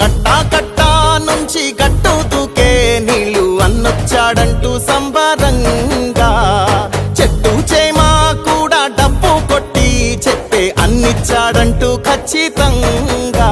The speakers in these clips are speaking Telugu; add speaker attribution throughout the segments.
Speaker 1: కట్టా కట్టా నుంచి గట్టు తూకే నీళ్ళు అన్నొచ్చాడంటూ సంబరంగా. చెట్టు చేమా కూడా డబ్బు కొట్టి చెప్పే అన్నిచ్చాడంటూ ఖచ్చితంగా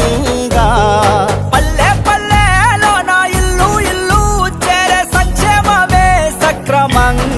Speaker 1: ఖచ్చితంగా
Speaker 2: పల్లె పల్లెలో నా ఇల్లు ఇల్లు చేరే సంక్షేమమే సక్రమంగా.